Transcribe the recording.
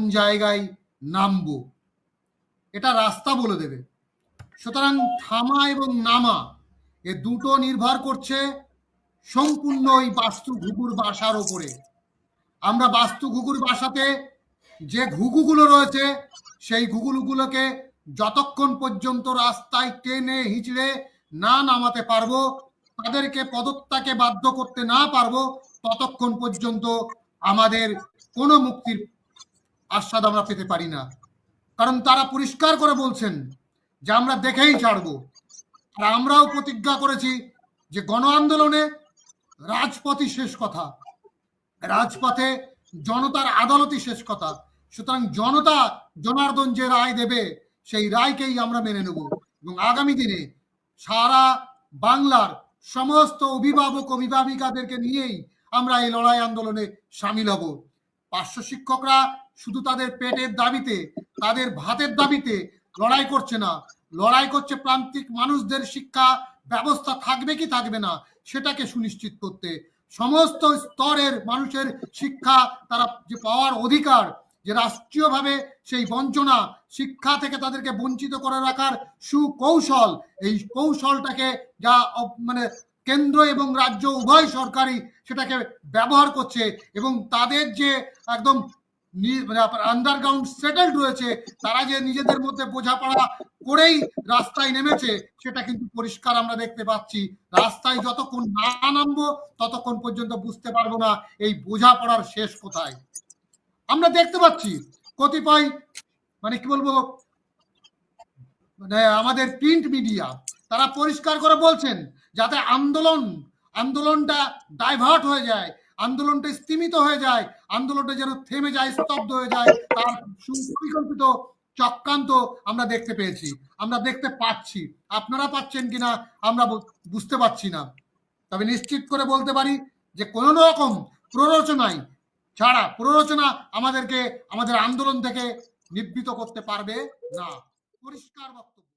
জায়গায় নামবো? এটা রাস্তা বলে দেবে। সুতরাং থামা এবং নামা, এ দুটো নির্ভর করছে সম্পূর্ণ ওই বাস্তু ঘুঘুর বাসার ওপরে। আমরা বাস্তু ঘুঘুর বাসাতে যে ঘুঘুগুলো রয়েছে, সেই ঘুঘুগুলোকে যতক্ষণ পর্যন্ত রাস্তায় টেনে হিচড়ে না নামাতে পারব, তাদেরকে পদত্যাগে বাধ্য করতে না পারব, ততক্ষণ পর্যন্ত আমাদের কোনো মুক্তির আস্বাদ আমরা পেতে পারি না। কারণ তারা পরিষ্কার করে বলছেন যে আমরা দেখেই ছাড়বো। আর আমরাও প্রতিজ্ঞা করেছি যে গণ আন্দোলনে রাজপথই শেষ কথা। রাজপথে জনতার আদালতই শেষ কথা। সুতরাং জনতা জনার্দন যে রায় দেবে, সেই রায়কেই আমরা মেনে নেব। এবং আগামী দিনে সারা বাংলার সমস্ত অভিভাবক, অভিভাবিকাদেরকে নিয়েই আমরা এই লড়াই আন্দোলনে সামিল হব। পার্শ্ব শিক্ষকরা শুধু তাদের পেটের দাবিতে, তাদের ভাতের দাবিতে লড়াই করছে না। লড়াই করছে প্রান্তিক মানুষদের শিক্ষা ব্যবস্থা থাকবে কি থাকবে না, সেটাকে সুনিশ্চিত করতে। সমস্ত স্তরের মানুষের শিক্ষা, তারা যে পাওয়ার অধিকার, যে রাষ্ট্রীয়ভাবে সেই বঞ্চনা, শিক্ষা থেকে তাদেরকে বঞ্চিত করে রাখার সুকৌশল, এই কৌশলটাকে যা মানে কেন্দ্র এবং রাজ্য উভয় সরকারি সেটাকে ব্যবহার করছে এবং তাদের যে একদম আন্ডারগ্রাউন্ড সেটেলড রয়েছে, তারা যে নিজেদের মধ্যে বোঝাপড়া করেই রাস্তায় নেমেছে, সেটা কিন্তু পরিষ্কার আমরা দেখতে পাচ্ছি। রাস্তায় যতক্ষণ না নামবো, ততক্ষণ পর্যন্ত বুঝতে পারব না এই বোঝাপড়ার শেষ কোথায়। আমরা দেখতে পাচ্ছি, কতিপয় মানে কি বলব মানে আমাদের প্রিন্ট মিডিয়া তারা পরিষ্কার করে বলছেন, যাতে আন্দোলন, আন্দোলনটা ডাইভার্ট হয়ে যায়। আন্দোলনটা স্তীমিত হয়ে যায়, আন্দোলনটা যেন থেমে যায়, স্তব্ধ হয়ে যায়, তার সুপরিকল্পিত চক্রান্ত আমরা দেখতে পেয়েছি, আমরা দেখতে পাচ্ছি। আপনারা পাচ্ছেন কিনা আমরা বুঝতে পারছি না। তবে নিশ্চিত করে বলতে পারি যে কোনো রকম প্ররোচনায় ছাড়া, প্ররোচনা আমাদেরকে, আমাদের আন্দোলন থেকে নিবৃত করতে পারবে না। পরিষ্কার বক্তব্য।